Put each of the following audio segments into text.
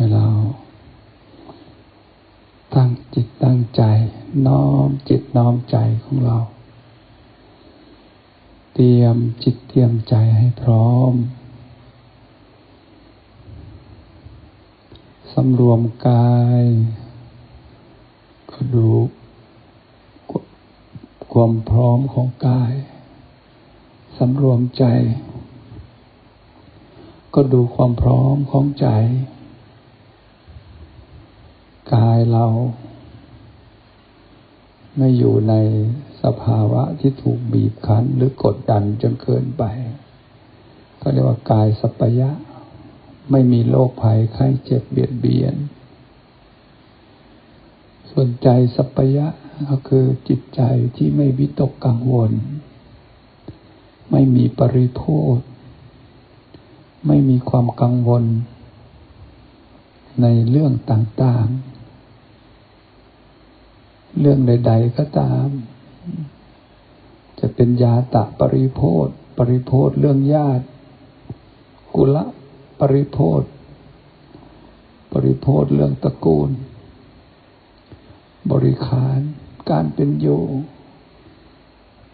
ให้เรา ตั้งจิตตั้งใจ น้อมจิตน้อมใจของเรา เตรียมจิตเตรียมใจให้พร้อมสำรวมกายก็ดูความพร้อมของกายสำรวมใจ ก็ดูความพร้อมของใจ กายเราไม่อยู่ในสภาวะที่ถูกบีบคั้นหรือกดดันจนเกินไป ก็เรียกว่ากายสัพยะ ไม่มีโรคภัยไข้เจ็บเบียดเบียน ส่วนใจสัพยะก็คือจิตใจที่ไม่วิตกกังวล ไม่มีปริโภคไม่มีความกังวล ในเรื่องต่างๆ เรื่องใด ๆ ก็ตาม จะเป็นยาตะปริโภคปริโภคเรื่องญาติ กุละปริโภคปริโภคเรื่องตระกูล บริขารการเป็นอยู่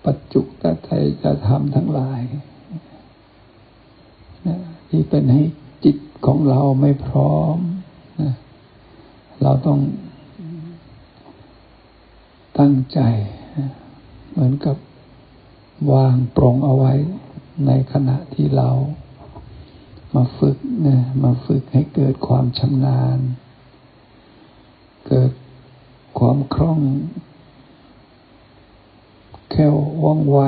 ปัจจุตไทยจะทำทั้งหลายที่เป็นให้จิตของเราไม่พร้อมนะเราต้อง ตั้งใจ เหมือนกับวางปรงเอาไว้ในขณะที่เรา มาฝึกนะมาฝึกให้เกิดความชำนาญ เกิดความคล่องแค่ว่องไว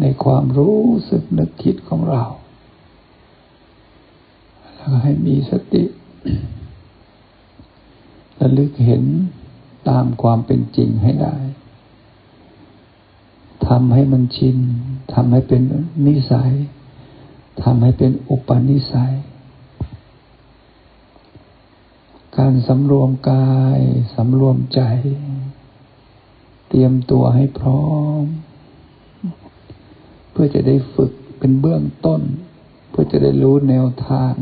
ในความรู้สึกนึกคิดของเรา แล้วให้มีสติระลึกเห็น ตามความเป็นจริงให้ได้ทำให้มันชินทำให้เป็นนิสัยทำให้เป็นอุปนิสัย การสำรวมกายสำรวมใจ เตรียมตัวให้พร้อม เพื่อจะได้ฝึกเป็นเบื้องต้น เพื่อจะได้รู้แนวทาง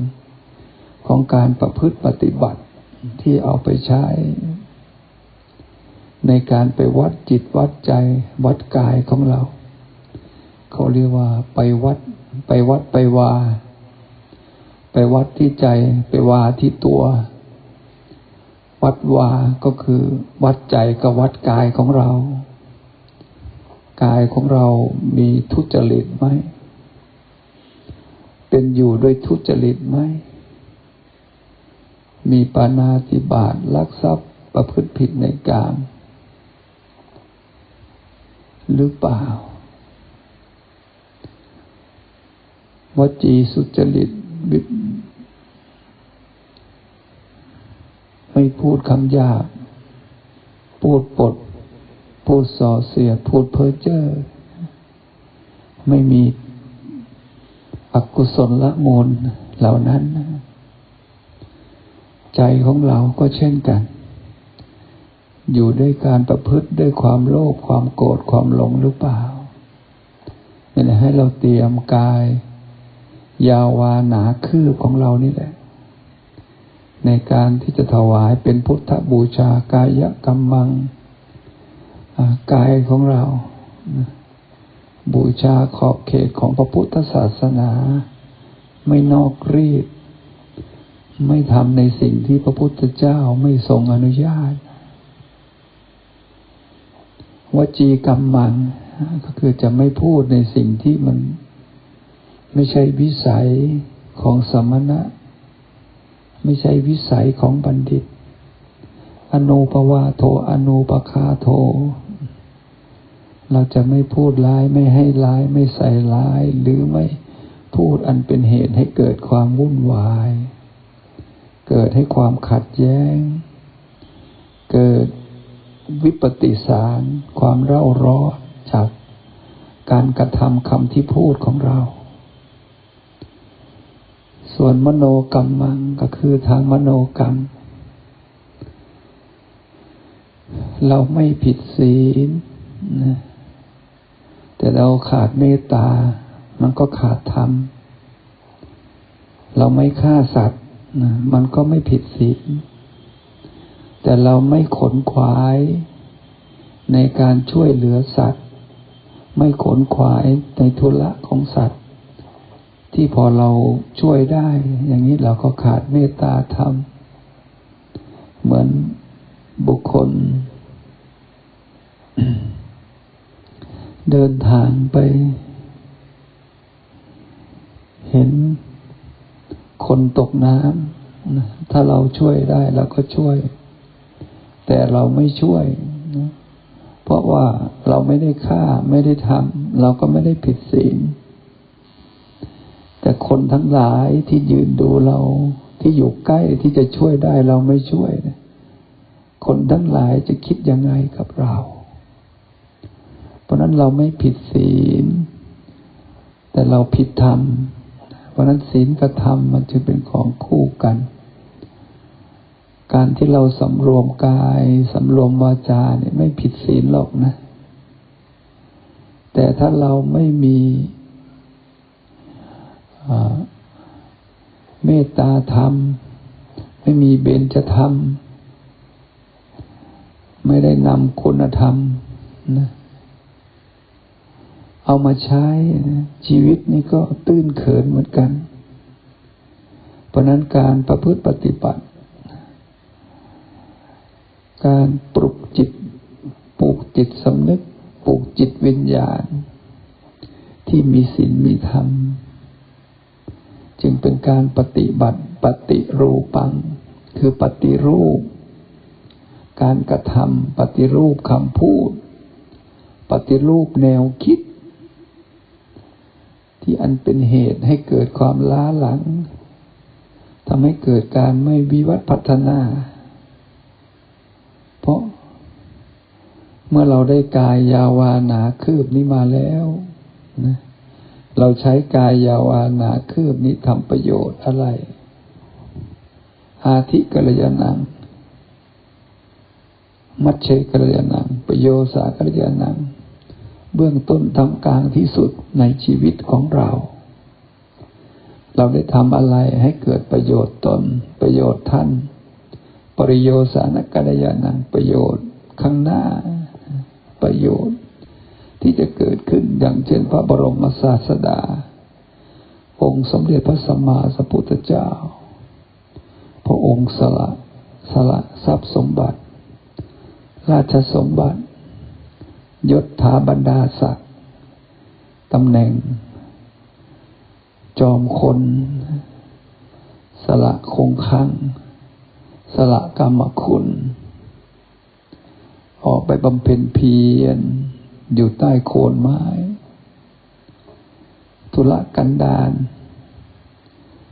ของการประพฤติปฏิบัติที่เอาไปใช้ ในการไปวัดจิตวัดใจวัดกายของเรา เขาเรียกว่าไปวัด ไปวัดไปวา ไปวัดที่ใจไปวาที่ตัว วัดวาก็คือวัดใจกับวัดกายของเรา กายของเรามีทุจริตไหม เป็นอยู่ด้วยทุจริตไหม มีปานาติบาตลักทรัพย์ประพฤติผิดในกาม หรือเปล่า วจีสุจริตไม่พูดคำหยาบ พูดปด พูดส่อเสีย พูดเพ้อเจ้อ ไม่มีอกุศลละมูลเหล่านั้น ใจของเราก็เช่นกัน อยู่ด้วยการประพฤติด้วยความโลภความโกรธความหลงหรือเปล่าเนี่ยให้เราเตรียมกาย ยาวาหนาคืบของเรานี่แหละ ในการที่จะถวายเป็นพุทธบูชากายกรรมังกายของเรา บูชาขอบเขตของพระพุทธศาสนา ไม่นอกรีด ไม่ทำในสิ่งที่พระพุทธเจ้าไม่ทรงอนุญาต วจีกรรมังก็คือจะไม่พูดในสิ่งที่มันไม่ใช่วิสัยของสมณะ ไม่ใช่วิสัยของบัณฑิต อนุปวาโทอนุปคาโท เราจะไม่พูดร้ายไม่ให้ร้ายไม่ใส่ร้าย หรือไม่พูดอันเป็นเหตุให้เกิดความวุ่นวาย เกิดให้ความขัดแย้ง เกิด วิปติสาร ความเร่าร้อนจากการกระทำคำที่พูดของเรา ส่วนมโนกรรมังก็คือทางมโนกรรม เราไม่ผิดศีลนะแต่เราขาดเมตตา มันก็ขาดธรรม เราไม่ฆ่าสัตว์นะมันก็ไม่ผิดศีล แต่เราไม่ขนขวายในการช่วยเหลือสัตว์ ไม่ขนขวายในธุระของสัตว์ ที่พอเราช่วยได้ อย่างนี้เราก็ขาดเมตตาธรรม เหมือนบุคคล เดินทางไป เห็นคนตกน้ำถ้าเราช่วยได้เราก็ช่วย แต่เราไม่ช่วยนะเพราะว่าเราไม่ได้ฆ่าไม่ได้ทำเราก็ไม่ได้ผิดศีลแต่คนทั้งหลายที่ยืนดูเราที่อยู่ใกล้ที่จะช่วยได้เราไม่ช่วยนะคนทั้งหลายจะคิดยังไงกับเรา เพราะนั้นเราไม่ผิดศีล แต่เราผิดธรรม เพราะนั้นศีลกับธรรมมันจึงเป็นของคู่กัน การที่เราสำรวมกายสำรวมวาจาเนี่ยไม่ผิดศีลหรอกนะ แต่ถ้าเราไม่มีเมตตาธรรม ไม่มีเบญจธรรม ไม่ได้นำคุณธรรมนะเอามาใช้ชีวิตนี่ก็ตื้นเขินเหมือนกัน เพราะนั้นการประพฤติปฏิบัติ การปลุกจิต ปลูกจิตสำนึก ปลูกจิตวิญญาณ ที่มีศีลมีธรรม จึงเป็นการปฏิบัติปฏิรูปัง คือปฏิรูป การกระทำปฏิรูปคำพูด ปฏิรูปแนวคิด ที่อันเป็นเหตุให้เกิดความล้าหลังทำให้เกิดการไม่วิวัฒพัฒนา เพราะเมื่อเราได้กายยาวานาคืบนี้มาแล้วนะเราใช้กายยาวานาคืบนี้ทำประโยชน์อะไร อาทิกัลยาณัง มัชเชกัลยาณัง ประโยสากัลยาณัง เบื้องต้นทำกลางที่สุดในชีวิตของเรา เราได้ทำอะไรให้เกิดประโยชน์ตน ประโยชน์ท่าน ปริโยสานกัลยาณังประโยชน์ ข้างหน้าประโยชน์ ที่จะเกิดขึ้นอย่างเช่นพระบรมศาสดา องค์สมเด็จพระสัมมาสัมพุทธเจ้า พระองค์สละสละทรัพย์สมบัติ ราชสมบัติ ยศถาบรรดาศักดิ์ตำแหน่ง จอมคน สละคงคัง สละกรรมคุณ ออกไปบำเพ็ญเพียร อยู่ใต้โคนไม้ ทุละกันดาน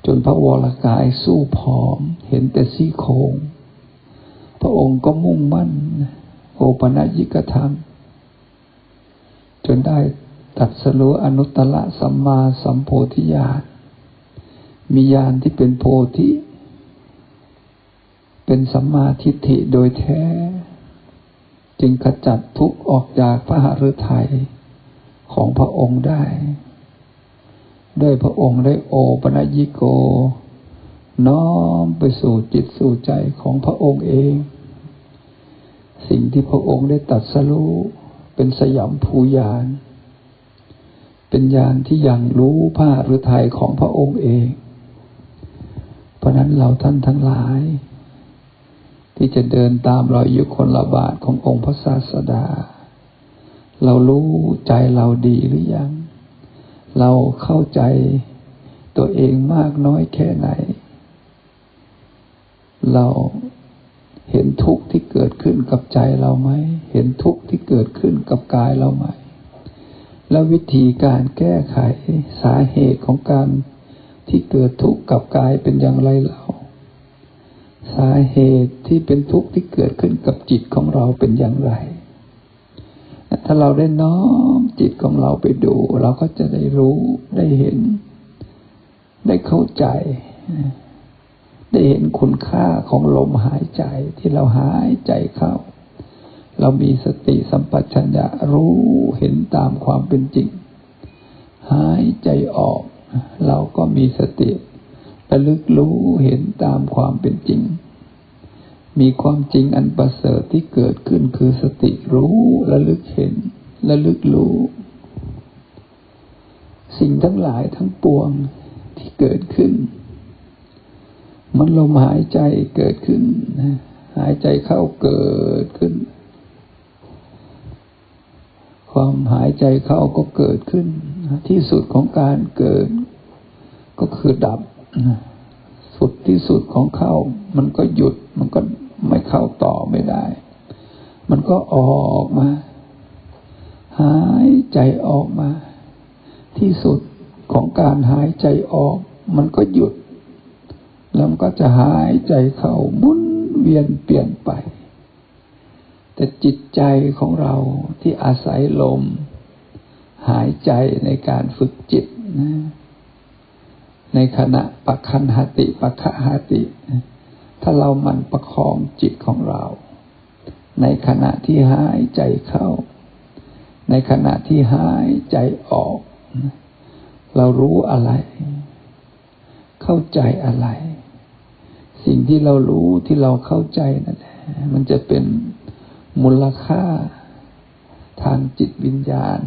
จนพระวรกายสู้ผอม เห็นแต่ซี่โครงพระองค์ก็มุ่งมั่น โอปนัญิกธรรม จนได้ตัดสรู้อนุตตรสัมมาสัมโพธิญาณมีญาณที่เป็นโพธิ เป็นสัมมาทิฏฐิโดยแท้ จึงขจัดทุกออกจากพระหฤทัยของพระองค์ได้ ด้วยพระองค์ได้โอปัญญิโก น้อมไปสู่จิตสู่ใจของพระองค์เอง สิ่งที่พระองค์ได้ตัดสรู้เป็นสยามภูยานเป็นยานที่ยังรู้ผ้าหรือไทยของพระองค์เอง เพราะนั้นเราท่านทั้งหลาย ที่จะเดินตามรอยยุคนละบาทขององค์พระศาสดา เรารู้ใจเราดีหรือยัง เราเข้าใจตัวเองมากน้อยแค่ไหน เราเห็นทุกข์ที่เกิดขึ้นกับใจเราไหม เห็นทุกข์ที่เกิดขึ้นกับกายเราไหม แล้ววิธีการแก้ไขสาเหตุของการที่เกิดทุกข์กับกายเป็นอย่างไรเรา สาเหตุที่เป็นทุกข์ที่เกิดขึ้นกับจิตของเราเป็นอย่างไร ถ้าเราได้น้อมจิตของเราไปดู เราก็จะได้รู้ได้เห็น ได้เข้าใจ ได้เห็นคุณค่าของลมหายใจที่เราหายใจเข้า เรามีสติสัมปชัญญะรู้เห็นตามความเป็นจริง หายใจออก เราก็มีสติ ระลึกรู้เห็นตามความเป็นจริง มีความจริงอันประเสริฐที่เกิดขึ้นคือสติรู้ระลึกเห็นระลึกรู้ สิ่งทั้งหลายทั้งปวงที่เกิดขึ้น มันลมหายใจเกิดขึ้นหายใจเข้าเกิดขึ้น ความหายใจเข้าก็เกิดขึ้น ที่สุดของการเกิด ก็คือดับ สุดที่สุดของเข้ามันก็หยุด มันก็ไม่เข้าต่อไม่ได้ มันก็ออกมา หายใจออกมา ที่สุดของการหายใจออก มันก็หยุด แล้วมันก็จะหายใจเข้ามุนเวียนเปลี่ยนไป แต่จิตใจของเราที่อาศัยลม หายใจในการฝึกจิตนะ ในขณะปักคันหติปักขหติ ถ้าเรามันประคองจิตของเรา ในขณะที่หายใจเข้า ในขณะที่หายใจออก เรารู้อะไร เข้าใจอะไร สิ่งที่เรารู้ที่เราเข้าใจนั่นแหละมันจะเป็นมูลค่าทางจิตวิญญาณ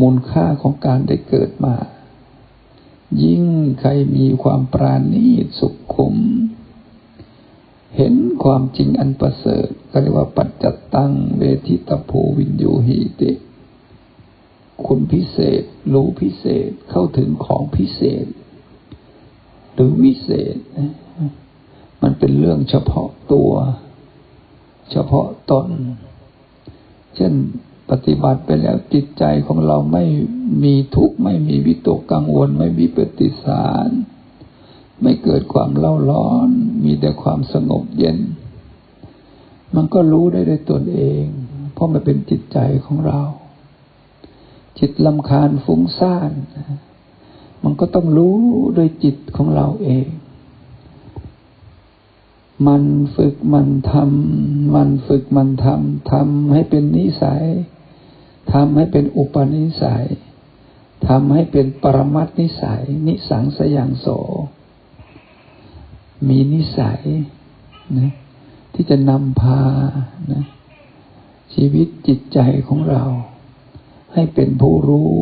มูลค่าของการได้เกิดมา ยิ่งใครมีความปราณีตสุขุม เห็นความจริงอันประเสริฐก็เรียกว่าปัจจตังเวทิตโพวินยูหีติคุณพิเศษ รู้พิเศษเข้าถึงของพิเศษ หรือวิเศษ มันเป็นเรื่องเฉพาะตัว เฉพาะตน เช่น ปฏิบัติไปแล้วจิตใจของเราไม่มีทุกข์ไม่มีวิตกกังวล ไม่มีปฏิสาร ไม่เกิดความเล่าร้อน มีแต่ความสงบเย็น มันก็รู้ได้ด้วยตนเอง เพราะมันเป็นจิตใจของเรา จิตลำคาญฟุ้งซ่าน มันก็ต้องรู้โดยจิตของเราเอง มันฝึกมันทำมันฝึกมันทำทำให้เป็นนิสัย ทำให้เป็นอุปนิสัยทำให้เป็นปรมัตนิสัย นิสังสยังโส มีนิสัยนะที่จะนำพานะชีวิตจิตใจของเรา ให้เป็นผู้รู้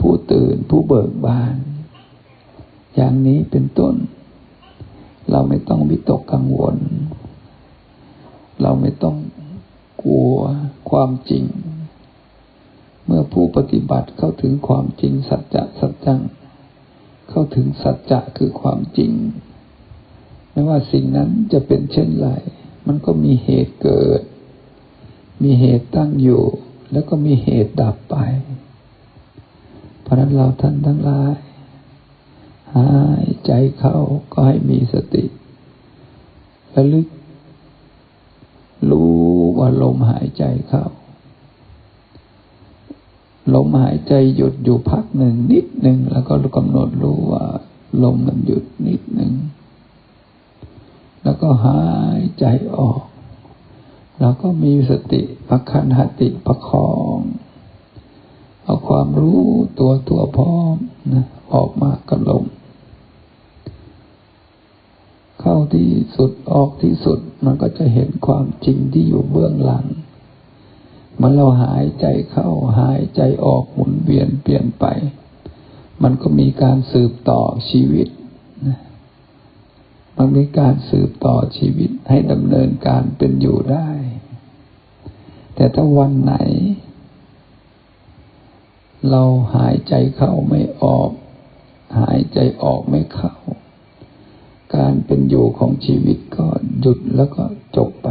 ผู้ตื่นผู้เบิกบาน อย่างนี้เป็นต้น เราไม่ต้องวิตกกังวล เราไม่ต้องกลัวความจริง มื่อผู้ปฏิบัติเข้าถึงความจริงสัจจะสัจจัง เข้าถึงสัจจะคือความจริง ไม่ว่าสิ่งนั้นจะเป็นเช่นไร มันก็มีเหตุเกิด มีเหตุตั้งอยู่ แล้วก็มีเหตุดับไป เพราะนั้นเราท่านทั้งหลาย หายใจเข้าก็ให้มีสติระลึก รู้ว่าลมหายใจเข้า ลมหายใจหยุดอยู่พักหนึ่งนิดหนึ่งแล้วก็กำหนดรู้ว่าลมมันหยุดนิดหนึ่งแล้วก็หายใจออก แล้วก็มีสติประคันหติประคอง เอาความรู้ตัวตัวพร้อมนะออกมากับลม เข้าที่สุดออกที่สุดมันก็จะเห็นความจริงที่อยู่เบื้องหลัง มันเราหายใจเข้าหายใจออกหมุนเวียนเปลี่ยนไป มันก็มีการสืบต่อชีวิต มันมีการสืบต่อชีวิตให้ดำเนินการเป็นอยู่ได้ แต่ถ้าวันไหน เราหายใจเข้าไม่ออก หายใจออกไม่เข้า การเป็นอยู่ของชีวิตก็หยุดแล้วก็จบไป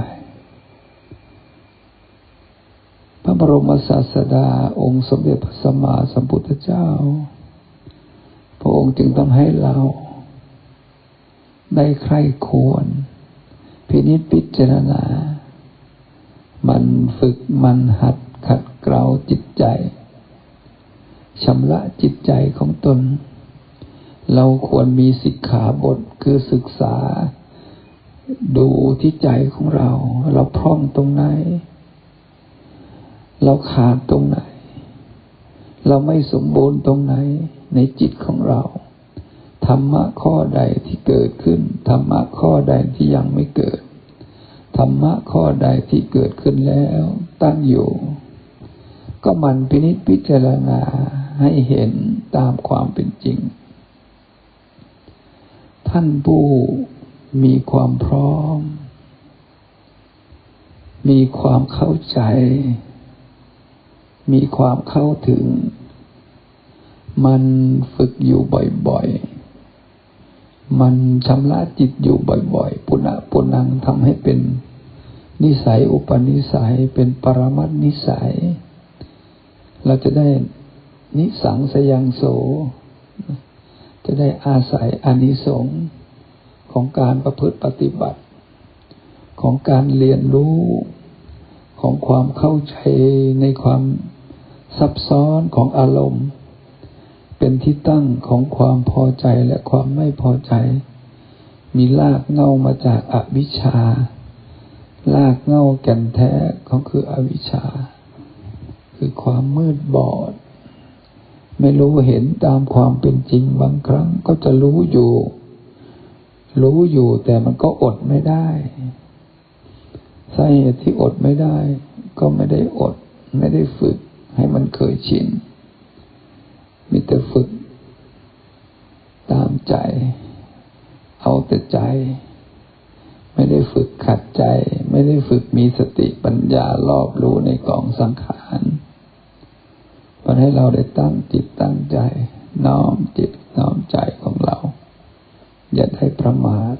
พระบรมศาสดา องค์สมเด็จพระสัมมาสัมพุทธเจ้า พระองค์จึงต้องให้เราได้ใคร่ควร พินิจพิจารณา มันฝึกมันหัดขัดเกลาจิตใจชำระจิตใจของตน เราควรมีสิกขาบทคือศึกษา ดูที่ใจของเรา เราพร่องตรงไหน เราขาดตรงไหน เราไม่สมบูรณ์ตรงไหนในจิตของเราทรรมะข้อใดที่เกิดขึ้น ธรรมะข้อใดที่ยังไม่เกิด ธรรมะข้อใดที่เกิดขึ้นแล้ว ตั้งอยู่ ก็มันพินิจพิจารณาให้เห็นตามความเป็นจริง ท่านผู้มีความพร้อม มีความเข้าใจ มีความเข้าถึง มันฝึกอยู่บ่อยๆ มันชำระจิตอยู่บ่อยๆ ปุณะปุนังทำให้เป็นนิสัยอุปนิสัยเป็นปรมัตนิสัย เราจะได้นิสังสยังโส จะได้อาศัยอนิสงส์ของการประพฤติปฏิบัติ ของการเรียนรู้ของความเข้าใจในความ ซับซ้อนของอารมณ์ เป็นที่ตั้งของความพอใจและความไม่พอใจ มีลากเง่ามาจากอาวิชชา ลากเง่าแก่นแท้ของคืออวิชชา คือความมืดบอด ไม่รู้เห็นตามความเป็นจริงบางครั้งก็จะรู้อยู่ รู้อยู่แต่มันก็อดไม่ได้สาเหตุที่อดไม่ได้ ก็ไม่ได้อด ไม่ได้ฝึก ให้มันเคยชิน มีแต่ฝึก ตามใจ เอาแต่ใจ ไม่ได้ฝึกขัดใจ ไม่ได้ฝึกมีสติปัญญารอบรู้ในกองสังขารเพราะให้เราได้ตั้งจิตตั้งใจ น้อมจิตน้อมใจของเรา อย่าได้ประมาท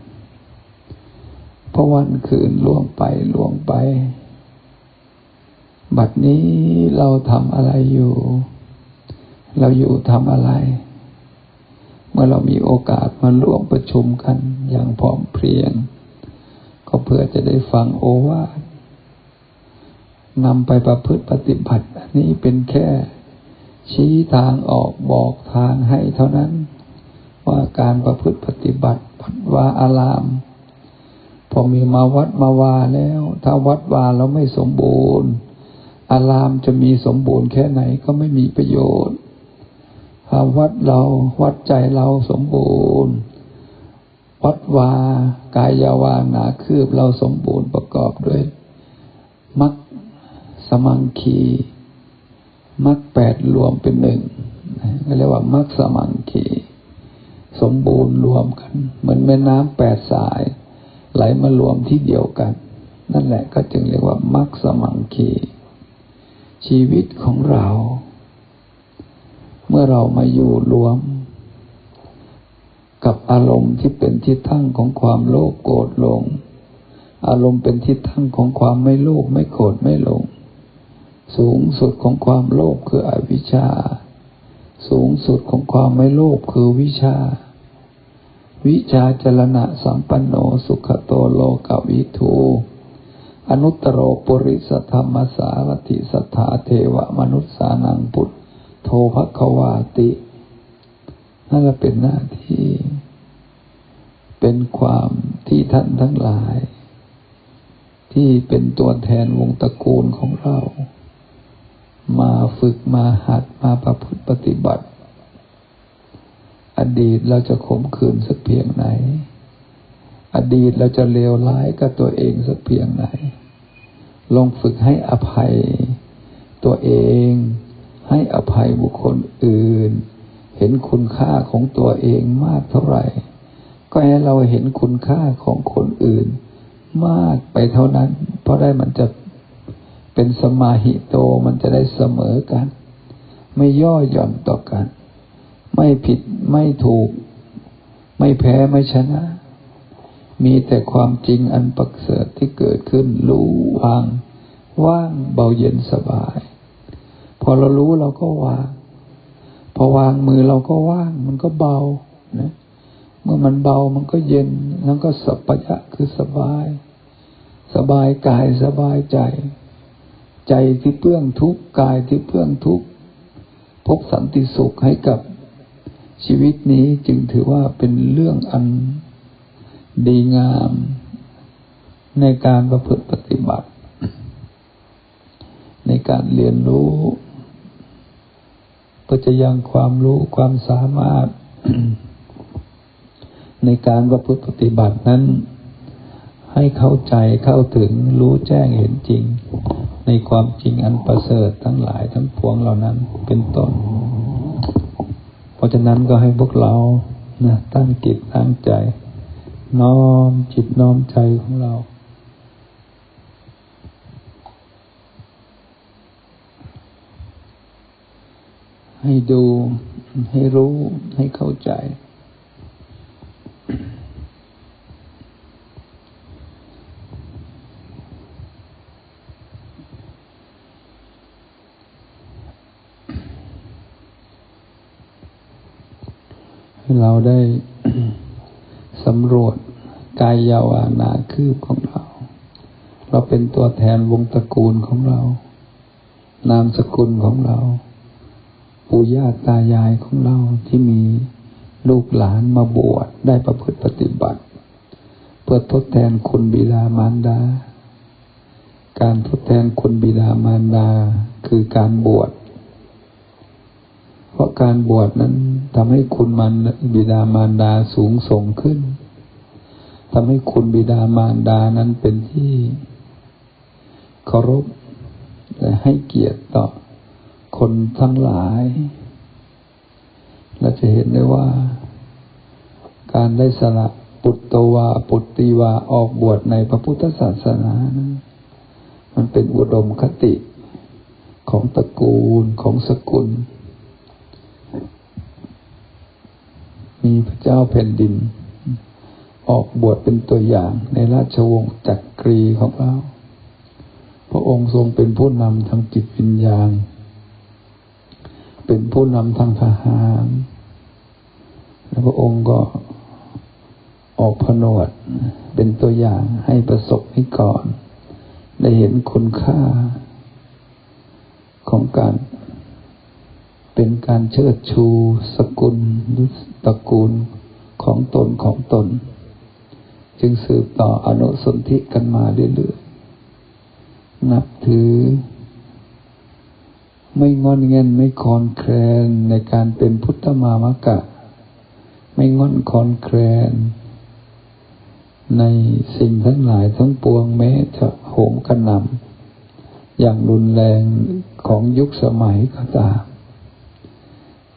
เพราะวันคืนล่วงไปล่วงไป บัดนี้เราทำอะไรอยู่ เราอยู่ทำอะไร เมื่อเรามีโอกาสมาร่วมประชุมกันอย่างพร้อมเพรียง ก็เพื่อจะได้ฟังโอวาทนำไปประพฤติปฏิบัตินนี้เป็นแค่ ชี้ทางออกบอกทางให้เท่านั้น ว่าการประพฤติปฏิบัติวัดวาอาราม พอมีมาวัดมาวาแล้ว ถ้าวัดวาเราไม่สมบูรณ์ อารามจะมีสมบูรณ์แค่ไหนก็ไม่มีประโยชน์ถ้าวัดเราวัดใจเราสมบูรณ์ วัดวากายาวาหนาคืบเราสมบูรณ์ประกอบด้วยมัคสมังคีมัคแปดรวมเป็นหนึ่งเรียกว่ามัคสมังคีสมบูรณ์รวมกัน เหมือนแม่น้ำแปดสาย ไหลมารวมที่เดียวกัน นั่นแหละก็จึงเรียกว่ามัคสมังคี ชีวิตของเรา เมื่อเรามาอยู่รวม กับอารมณ์ที่เป็นที่ตั้งของความโลภโกรธหลง อารมณ์เป็นที่ตั้งของความไม่โลภไม่โกรธไม่หลง สูงสุดของความโลภคืออวิชชา สูงสุดของความไม่โลภคือวิชา วิชาจรณะสัมปันโนสุขโตโลกวิทู อนุตตรปุริสธรรมสารติสัทาเทวมนุษสานังพุทโทภควาตินั่นเป็นหน้าที่ เป็นความที่ท่านทั้งหลาย ที่เป็นตัวแทนวงตระกูลของเรา มาฝึกมาหัดมาประพฤติปฏิบัติ อดีตเราจะขมขื่นสักเพียงไหนอดีตเราจะเลวร้ายกับตัวเองสักเพียงไหน ลองฝึกให้อภัยตัวเอง ให้อภัยบุคคลอื่น เห็นคุณค่าของตัวเองมากเท่าไหร่ ก็ให้เราเห็นคุณค่าของคนอื่น มากไปเท่านั้น เพราะได้มันจะเป็นสมาหิโตมันจะได้เสมอกัน ไม่ย่อหย่อนต่อกัน ไม่ผิดไม่ถูก ไม่แพ้ไม่ชนะ มีแต่ความจริงอันประเสริฐที่เกิดขึ้นรู้วาง ว่างเบาเย็นสบาย พอเรารู้เราก็วาง พอวางมือเราก็ว่าง มันก็เบานะเมื่อมันเบามันก็เย็นแล้วก็สัพยะคือสบาย สบายกายสบายใจ ใจที่เปื้องทุกข์กายที่เปื้องทุกข์พบสันติสุขให้กับชีวิตนี้จึงถือว่าเป็นเรื่องอัน ดีงามในการประพฤติปฏิบัติ ในการเรียนรู้เพื่อจะยังความรู้ความสามารถ ในการประพฤติปฏิบัตินั้น ให้เข้าใจเข้าถึงรู้แจ้งเห็นจริง ในความจริงอันประเสริฐทั้งหลายทั้งปวงเหล่านั้นเป็นต้น เพราะฉะนั้นก็ให้พวกเรานะตั้งจิตตั้งใจ น้อมจิตน้อมใจของเรา ให้ดูให้รู้ให้เข้าใจ ให้เราได้ำรวจกายยาวานาคืบของเรา เราเป็นตัวแทนวงตระกูลของเรา นามสกุลของเรา ปู่ย่าตายายของเราที่มีลูกหลานมาบวชได้ประพฤติปฏิบัติ เพื่อทดแทนคุณบิดามารดา การทดแทนคุณบิดามารดาคือการบวชเพราะการบวชนั้นทำให้คุณมันบิดามารดาสูงส่งขึ้น ทำให้คุณบิดามารดานั้นเป็นที่เคารพและให้เกียรติต่อคนทั้งหลาย เราจะเห็นได้ว่า การได้สละปุตตวาปุตติวาออกบวชในพระพุทธศาสนานะมันเป็นอุดมคติของตระกูลของสกุล มีพระเจ้าแผ่นดิน ออกบวชเป็นตัวอย่างในราชวงศ์จักกรีของเรา พระองค์ทรงเป็นผู้นำทางจิตวิญญาณ เป็นผู้นำทางทหาร แล้วพระองค์ก็ออกผนวดเป็นตัวอย่างให้ประสบให้ก่อน ได้เห็นคุณค่า ของการเป็นการเชิดชู สกุลหรือตระกูลของตนของตน จึงสืบต่ออนุสนธิกันมาเรื่อยๆนับถือ ไม่งอนเงินไม่คอนแคลนในการเป็นพุทธมามกะ ไม่งอนคอนแคลนในสิ่งทั้งหลายทั้งปวงแม้จะโหมกระหน่ำอย่างรุนแรงของยุคสมัยก็ตาม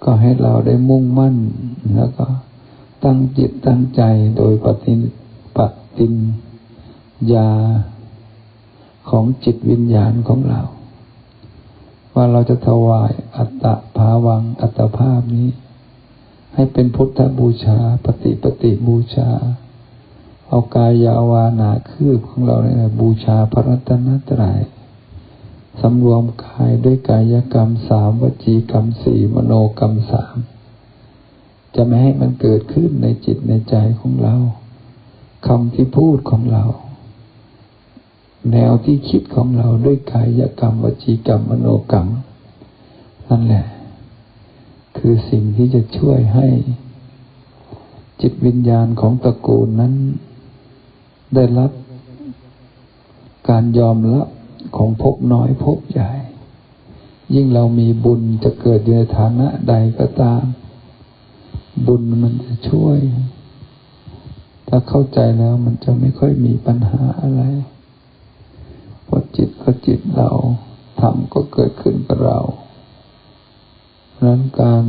ก็ให้เราได้มุ่งมั่นแล้วก็ตั้งจิตตั้งใจโดยปฏิ ปฏิญญาของจิตวิญญาณของเรา ว่าเราจะถวายอัตตภาวังอัตภาพนี้ ให้เป็นพุทธบูชา ปฏิปฏิบูชา เอากายยาวานาคืบของเราเนี่ยบูชาพระรัตนตรัยสำรวมกายด้วยกายกรรมสามวจีกรรมสี่มโนกรรมสามจะไม่ให้มันเกิดขึ้นในจิตในใจของเรา คำที่พูดของเรา แนวที่คิดของเราด้วยกายกรรมวจีกรรมมโนกรรม นั่นแหละ คือสิ่งที่จะช่วยให้ จิตวิญญาณของตระกูลนั้น ได้รับ การยอมรับของภพน้อยภพใหญ่ ยิ่งเรามีบุญจะเกิดในฐานะใดก็ตาม บุญมันจะช่วย ถ้าเข้าใจแล้วมันจะไม่ค่อยมีปัญหาอะไรเพราะจิตก็จิตเราธรรมก็เกิดขึ้นกับเราเพราะนั้นการ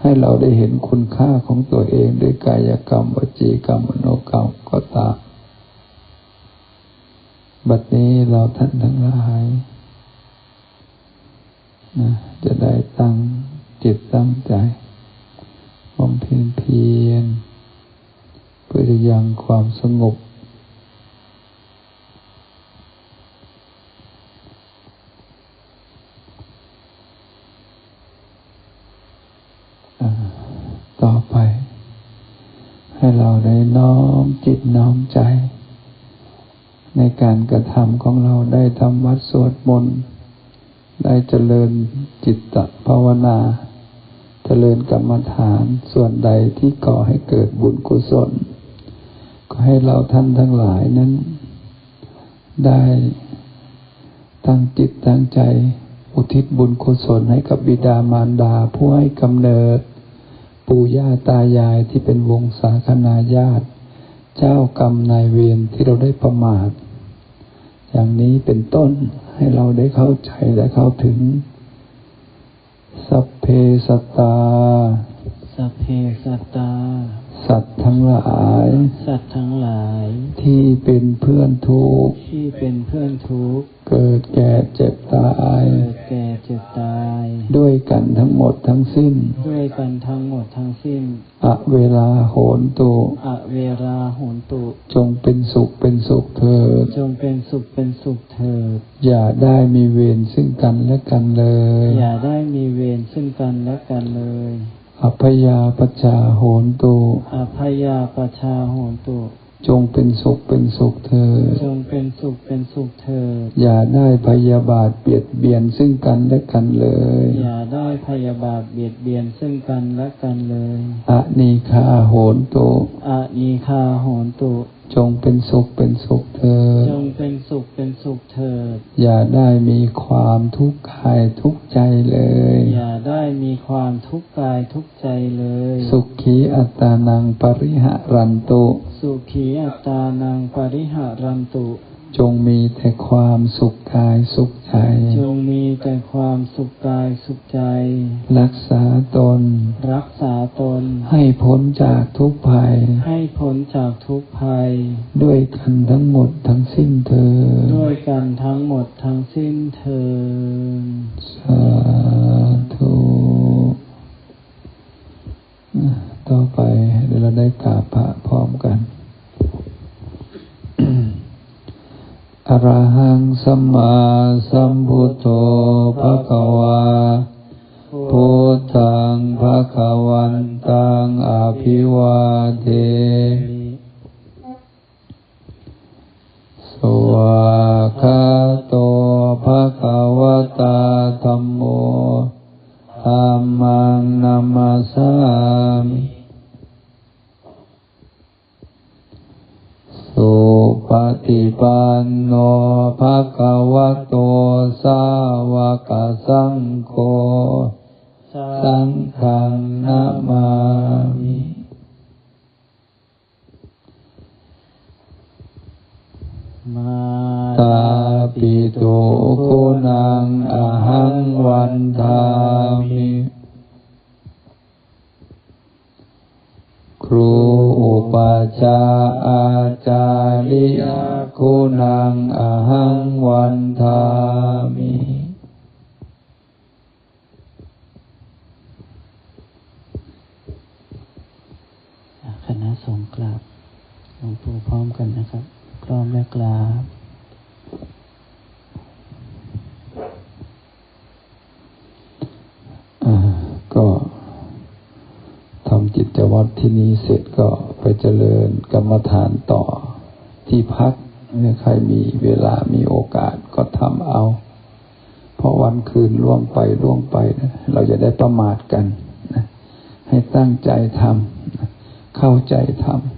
ให้เราได้เห็นคุณค่าของตัวเองด้วยกายกรรมวจีกรรมมโนกรรมก็ตามบัดนี้เราท่านทั้งหลายนะจะได้ตั้งจิตตั้งใจบำเพ็ญเพียร เพื่อจะยังความสงบ ต่อไป ให้เราได้น้อมจิตน้อมใจ ในการกระทำของเราได้ทำวัดสวดมนต์ ได้เจริญจิตตภาวนาเจริญกรรมฐานส่วนใดที่ก่อให้เกิดบุญกุศล ให้เราท่านทั้งหลายนั้น ได้ตั้งจิตตั้งใจ อุทิศบุญกุศลให้กับบิดามารดาผู้ให้กำเนิด ปู่ย่าตายายที่เป็นวงศาคณาญาติ เจ้ากรรมนายเวรที่เราได้ประมาท อย่างนี้เป็นต้นให้เราได้เข้าใจและเข้าถึง สัพเพสตา สัพเพสตตา ทั้งหลาย สัตว์ทั้งหลาย ที่เป็นเพื่อนทุกข์ที่เป็นเพื่อนทุกข์เกิดแก่เจ็บตาย เกิดแก่เจ็บตาย ด้วยกันทั้งหมดทั้งสิ้น ด้วยกันทั้งหมดทั้งสิ้นอะเวลาโหนตุอเวราโหนตุ จงเป็นสุขเป็นสุขเถิด จงเป็นสุขเป็นสุขเถิด อย่าได้มีเวรซึ่งกันและกันเลย อย่าได้มีเวรซึ่งกันและกันเลย อัพยาปชาโหนตุอภยาปชาโหนตุ จงเป็นสุขเป็นสุขเถิดจงเป็นสุขเป็นสุขเถิดอย่าได้พยาบาทเบียดเบียนซึ่งกันและกันเลย อย่าได้พยาบาทเบียดเบียนซึ่งกันและกันเลยอนีคาโหนตุอานีคาโหนตุ จงเป็นสุขเป็นสุขเถิดจงเป็นสุขเป็นสุขเถิดอย่าได้มีความทุกข์กายทุกข์ใจเลย อย่าได้มีความทุกข์กายทุกข์ใจเลย สุขีอัตตานังปริหะรันตุ สุขีอัตตานังปริหารันตุ จงมีแต่ความสุขกายสุขใจ จงมีแต่ความสุขกายสุขใจ รักษาตน รักษาตน ให้พ้นจากทุกภัย ให้พ้นจากทุกภัย ด้วยกันทั้งหมดทั้งสิ้นเธอญด้วยกันทั้งหมดทั้งสิ้นเทินสาธุอะต่อไปเดี๋ยวเราได้กราบพระพร้อมกัน อรหังสัมมาสัมพุทโธภะคะวาพุทธังภะคะวันตังอภิวาเท ณะสงกราบหลวงปู่พร้อมกันนะครับ พร้อมและกราบก็ทำจิตวัตรที่นี้เสร็จก็ไปเจริญกรรมฐานต่อที่พักเนี่ยใครมีเวลามีโอกาสก็ทำเอา เพราะวันคืนล่วงไปล่วงไปนะเราจะได้ประมาทกันนะให้ตั้งใจทำ เข้าใจทำ